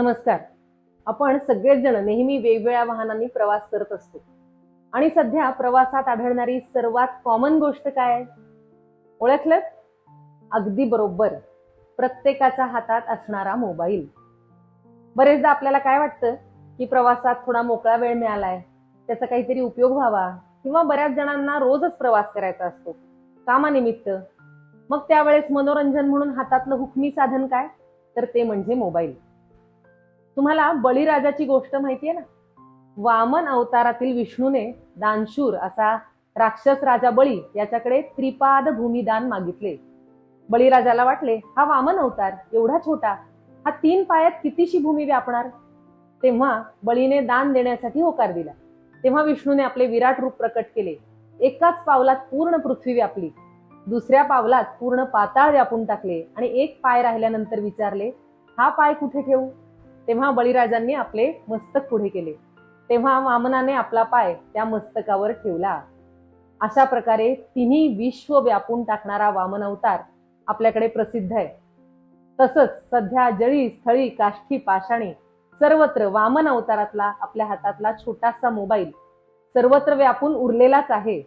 नमस्कार. आपण सगळेच जण नेहमी वेगवेगळ्या वाहनांनी प्रवास करत असतो. आणि सध्या प्रवासात आढळणारी सर्वात कॉमन गोष्ट काय? ओळखलं अगदी बरोबर. प्रत्येकाच्या हातात असणारा मोबाईल बरेचदा आपल्याला काय वाटतं? की प्रवासात थोडा मोकळा वेळ मिळालाय. त्याचा काहीतरी उपयोग व्हावा. किंवा बऱ्याच जणांना रोजच प्रवास करायचा असतो. कामानिमित्त. मग त्यावेळेस मनोरंजन म्हणून हातातलं हुकमी साधन काय? तर ते म्हणजे मोबाईल तुम्हाला बळीराजाची गोष्ट माहितीये ना? वामन अवतारातील विष्णूने दानशूर असा राक्षस राजा बळी याच्याकडे त्रिपाद भूमिदान मागितले. बळीराजाला वाटले हा वामन अवतार एवढा छोटा हा तीन पायात कितीशी भूमी व्यापणार? तेव्हा बळीने दान देण्यासाठी होकार दिला. तेव्हा विष्णूने आपले विराट रूप प्रकट केले. एकाच पावलात पूर्ण पृथ्वी व्यापली. दुसऱ्या पावलात पूर्ण पाताळ व्यापून टाकले आणि एक पाय राहिल्यानंतर विचारले हा पाय कुठे ठेवू? तेव्हा बळीराजांनी आपले मस्तक पुढे केले. तेव्हा वामनाने आपला पाय त्या मस्तकावर ठेवला. अशा प्रकारे तिन्ही विश्व व्यापून टाकणारा वामन अवतार आपल्याकडे प्रसिद्ध आहे. तसंच सध्या जळी स्थळी काष्ठी पाषाणी सर्वत्र वामन अवतारातला आपल्या हातातला छोटासा मोबाईल सर्वत्र व्यापून उरलेलाच आहे.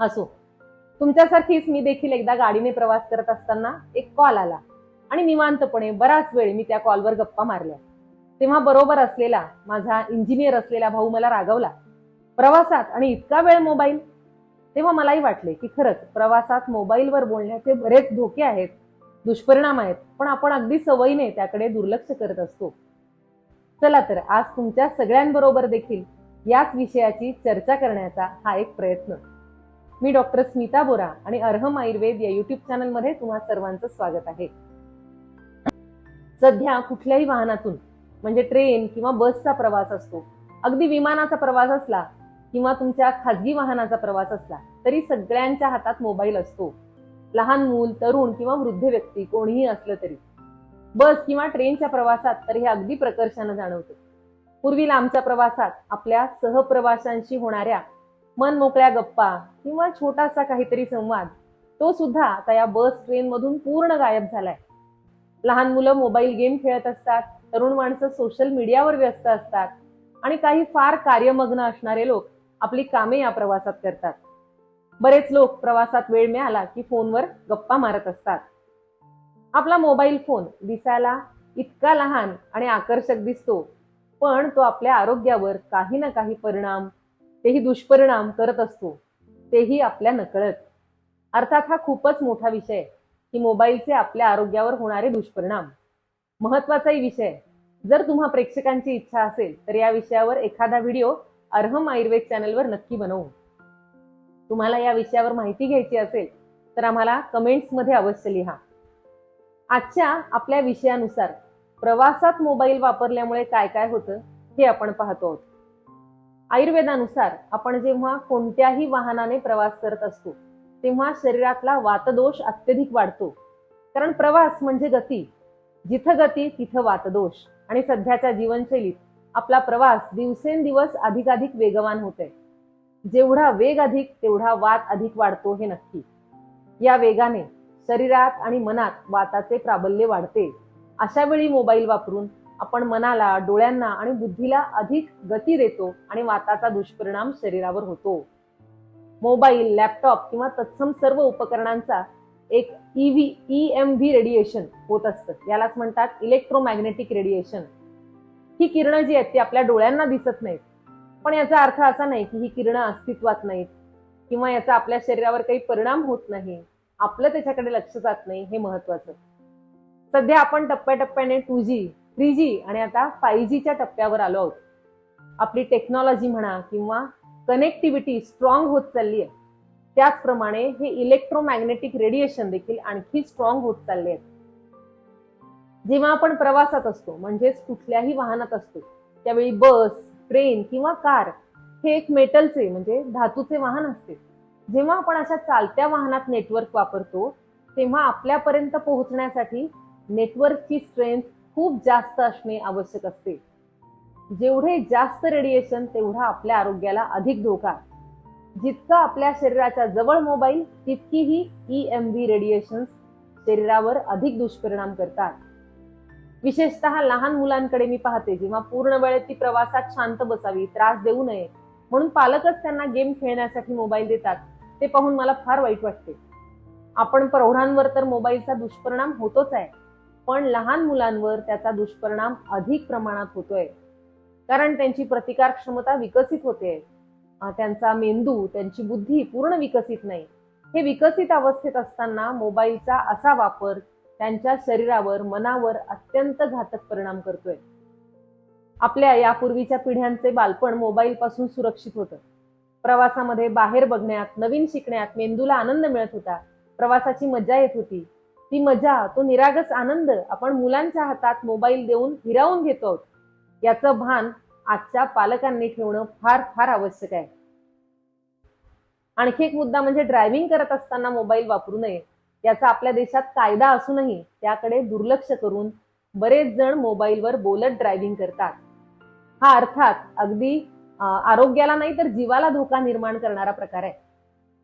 असो तुमच्यासारखीच मी देखील एकदा गाडीने प्रवास करत असताना एक कॉल आला. आणि निवांतपणे बराच वेळ मी त्या कॉलवर गप्पा मारल्या. तेव्हा बरोबर असलेला माझा इंजिनियर असलेला भाऊ मला रागवला प्रवासात आणि इतका वेळ मोबाईल तेव्हा मलाही वाटले की खरंच प्रवासात मोबाईलवर बोलण्याचे बरेच धोके आहेत दुष्परिणाम आहेत पण आपण अगदी सवयीने त्याकडे दुर्लक्ष करत असतो. चला तर आज तुमच्या सगळ्यांबरोबर देखील याच विषयाची चर्चा करण्याचा हा एक प्रयत्न. मी डॉक्टर स्मिता बोरा आणि अर्हम आयुर्वेद या युट्यूब चॅनलमध्ये तुम्हा सर्वांचं स्वागत आहे. सध्या कुठल्याही वाहनातून म्हणजे ट्रेन किंवा बसचा प्रवास असतो अगदी विमानाचा प्रवास असला किंवा तुमच्या खाजगी वाहनाचा प्रवास असला तरी सगळ्यांच्या हातात मोबाईल असतो. लहान मूल तरुण किंवा वृद्ध व्यक्ती कोणीही असलं तरी. बस किंवा ट्रेनच्या प्रवासात तर हे अगदी प्रकर्षानं जाणवतं. पूर्वी लांबच्या प्रवासात आपल्या सहप्रवाशांशी होणाऱ्या मन मोकळ्या गप्पा किंवा छोटासा काहीतरी संवाद तो सुद्धा आता या बस ट्रेन मधून पूर्ण गायब झालाय. लहान मुलं मोबाईल गेम खेळत असतात तरुण माणसं सोशल मीडियावर व्यस्त असतात आणि काही फार कार्यमग्न असणारे लोक आपली कामे या प्रवासात करतात. बरेच लोक प्रवासात वेळ मिळाला की फोनवर गप्पा मारत असतात. आपला मोबाईल फोन दिसायला इतका लहान आणि आकर्षक दिसतो पण तो आपल्या आरोग्यावर काही ना काही परिणाम तेही दुष्परिणाम करत असतो तेही आपल्या नकळत. अर्थात हा खूपच मोठा विषय आहे. की मोबाईलचे आपल्या आरोग्यावर होणारे दुष्परिणाम. महत्वाचाही विषय. जर तुम्हा प्रेक्षकांची इच्छा असेल तर या विषयावर एखादा व्हिडिओ अर्हम आयुर्वेद चॅनलवर नक्की बनवू. तुम्हाला या विषयावर माहिती घ्यायची असेल तर आम्हाला कमेंट्समध्ये अवश्य लिहा. आजच्या आपल्या विषयानुसार प्रवासात मोबाईल वापरल्यामुळे काय काय होतं हे आपण पाहतो आहोत. आयुर्वेदानुसार आपण जेव्हा कोणत्याही वाहनाने प्रवास करत असतो तेव्हा शरीरातला वातदोष अत्यधिक वाढतो. कारण प्रवास म्हणजे गती. जिथं गती तिथं वातदोष. आणि सध्याच्या जीवनशैलीत आपला प्रवास दिवसेंदिवस अधिकाधिक वेगवान होतोय. जेवढा वेग अधिक तेवढा वात अधिक वाढतो हे नक्की. या वेगाने शरीरात आणि मनात वाताचे प्राबल्य वाढते. अशा वेळी मोबाईल वापरून आपण मनाला डोळ्यांना आणि बुद्धीला अधिक गती देतो आणि वाताचा दुष्परिणाम शरीरावर होतो. मोबाईल लॅपटॉप किंवा तत्सम सर्व उपकरणांचा एक EV E M V radiation होत असतं. यालाच म्हणतात इलेक्ट्रोमॅग्नेटिक रेडिएशन ही किरणं जी आहेत ती आपल्या डोळ्यांना दिसत नाहीत. पण याचा अर्थ असा नाही की ही किरणं अस्तित्वात नाहीत किंवा याचा आपल्या शरीरावर काही परिणाम होत नाही. आपलं त्याच्याकडे लक्ष जात नाही हे महत्वाचं सध्या आपण टप्प्याटप्प्याने टू जी थ्री जी आणि आता फाईव्ह जीच्या टप्प्यावर आलो आहोत. आपली टेक्नॉलॉजी म्हणा किंवा कनेक्टिव्हिटी स्ट्रॉंग होत चालली आहे त्याचप्रमाणे हे इलेक्ट्रोमॅग्नेटिक रेडिएशन देखील आणखी स्ट्रॉंग होत चालले आहेत जेव्हा आपण प्रवासात असतो म्हणजेच कुठल्याही वाहनात असतो त्यावेळी बस ट्रेन किंवा कार हे एक मेटलचे म्हणजे धातूचे वाहन असते. जेव्हा आपण अशा चालत्या वाहनात नेटवर्क वापरतो तेव्हा आपल्यापर्यंत पोहोचण्यासाठी नेटवर्कची स्ट्रेंथ खूप जास्त असणे आवश्यक असते. जेवढे जास्त रेडिएशन तेवढा आपल्या आरोग्याला अधिक धोका जितका आपल्या शरीराच्या जवळ मोबाईल तितकीही ई एम व्ही रेडिएशन शरीरावर अधिक दुष्परिणाम करतात. विशेषतः लहान मुलांकडे मी पाहते जेव्हा पूर्ण वेळ ती प्रवासात शांत बसावी त्रास देऊ नये म्हणून पालकच त्यांना गेम खेळण्यासाठी मोबाईल देतात. ते पाहून मला फार वाईट वाटते. आपण प्रौढांवर तर मोबाईलचा दुष्परिणाम होतोच आहे पण लहान मुलांवर त्याचा दुष्परिणाम अधिक प्रमाणात होतोय. कारण त्यांची प्रतिकार क्षमता विकसित होते. त्यांचा मेंदू त्यांची बुद्धी पूर्ण विकसित नाही. हे विकसित अवस्थेत असताना मोबाईलचा असा वापर त्यांच्या शरीरावर मनावर अत्यंत घातक परिणाम करतोय. आपल्या यापूर्वीच्या पिढ्यांचे बालपण मोबाईल पासून सुरक्षित होतं. प्रवासामध्ये बाहेर बघण्यात नवीन शिकण्यात मेंदूला आनंद मिळत होता. प्रवासाची मजा येत होती. ती मजा तो निरागस आनंद आपण मुलांच्या हातात मोबाईल देऊन हिरावून घेतो. आहोत याचं भान आजच्या पालकांनी ठेवणं फार फार आवश्यक आहे. आणखी एक मुद्दा म्हणजे ड्रायव्हिंग करत असताना मोबाईल वापरू नये. याचा आपल्या देशात कायदा असूनही त्याकडे दुर्लक्ष करून बरेच जण मोबाईलवर बोलत ड्रायव्हिंग करतात. हा अर्थात अगदी आरोग्याला नाही तर जीवाला धोका निर्माण करणारा प्रकार आहे.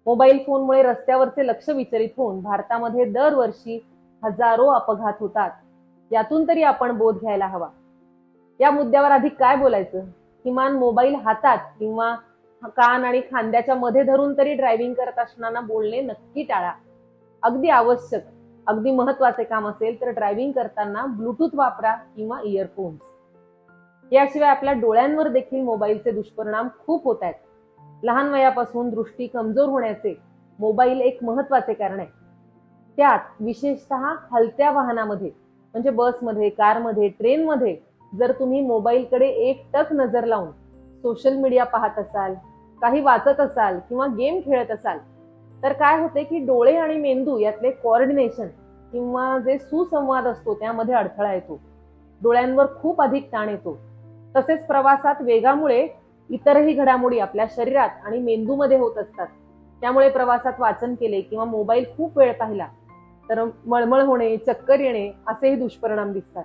मोबाईल फोनमुळे रस्त्यावरचे लक्ष विचलित होऊन भारतामध्ये दरवर्षी हजारो अपघात होतात. यातून तरी आपण बोध घ्यायला हवा. या मुद्द्यावर अधिक काय बोलायचं? किमान मोबाईल हातात किंवा कान आणि खांद्याच्या मध्ये धरून तरी ड्रायव्हिंग करत असताना बोलणे नक्की टाळा. अगदी आवश्यक अगदी महत्त्वाचे काम असेल तर ड्रायव्हिंग करताना ब्लूटूथ वापरा किंवा इयरफोन्स याशिवाय आपल्या डोळ्यांवर देखील मोबाईलचे दुष्परिणाम खूप होत आहेत. लहान वयापासून दृष्टी कमजोर होण्याचे मोबाईल एक महत्त्वाचे कारण आहे. त्यात विशेषतः हलत्या वाहनामध्ये म्हणजे बसमध्ये कारमध्ये ट्रेनमध्ये जर तुम्ही मोबाईलकडे एक टक नजर लावून सोशल मीडिया पाहत असाल काही वाचत असाल किंवा गेम खेळत असाल तर काय होते की डोळे आणि मेंदू यातले कोऑर्डिनेशन किंवा जे सुसंवाद असतो त्यामध्ये अडथळा येतो. डोळ्यांवर खूप अधिक ताण येतो. तसेच प्रवासात वेगामुळे इतरही घडामोडी आपल्या शरीरात आणि मेंदूमध्ये होत असतात. त्यामुळे प्रवासात वाचन केले किंवा मोबाईल खूप वेळ पाहिला तर मळमळ होणे चक्कर येणे असेही दुष्परिणाम दिसतात.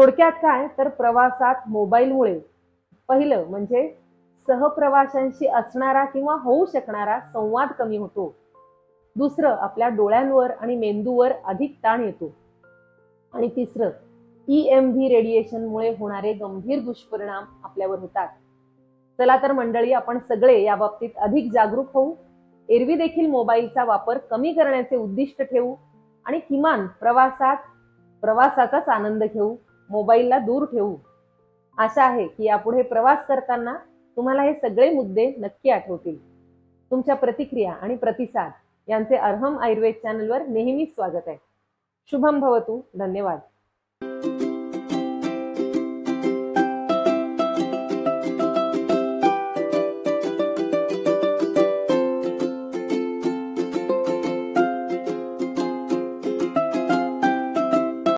थोडक्यात काय? तर प्रवासात मोबाईलमुळे. पहिलं म्हणजे सहप्रवाशांशी असणारा किंवा होऊ शकणारा संवाद कमी होतो. दुसरं आपल्या डोळ्यांवर आणि मेंदूवर अधिक ताण येतो. आणि तिसरं ई एम व्ही रेडिएशनमुळे होणारे गंभीर दुष्परिणाम आपल्यावर होतात. चला तर मंडळी आपण सगळे या बाबतीत अधिक जागरूक होऊ. एरवी देखील मोबाईलचा वापर कमी करण्याचे उद्दिष्ट ठेवू आणि किमान प्रवासात प्रवासाचाच आनंद घेऊ. मोबाईलला दूर ठेवू. आशा आहे की यापुढे प्रवास करताना तुम्हाला हे सगळे मुद्दे नक्की आठवतील. तुमच्या प्रतिक्रिया आणि प्रतिसाद यांचे अर्हम आयुर्वेद चॅनलवर नेहमीच स्वागत आहे. शुभम भवतु. धन्यवाद.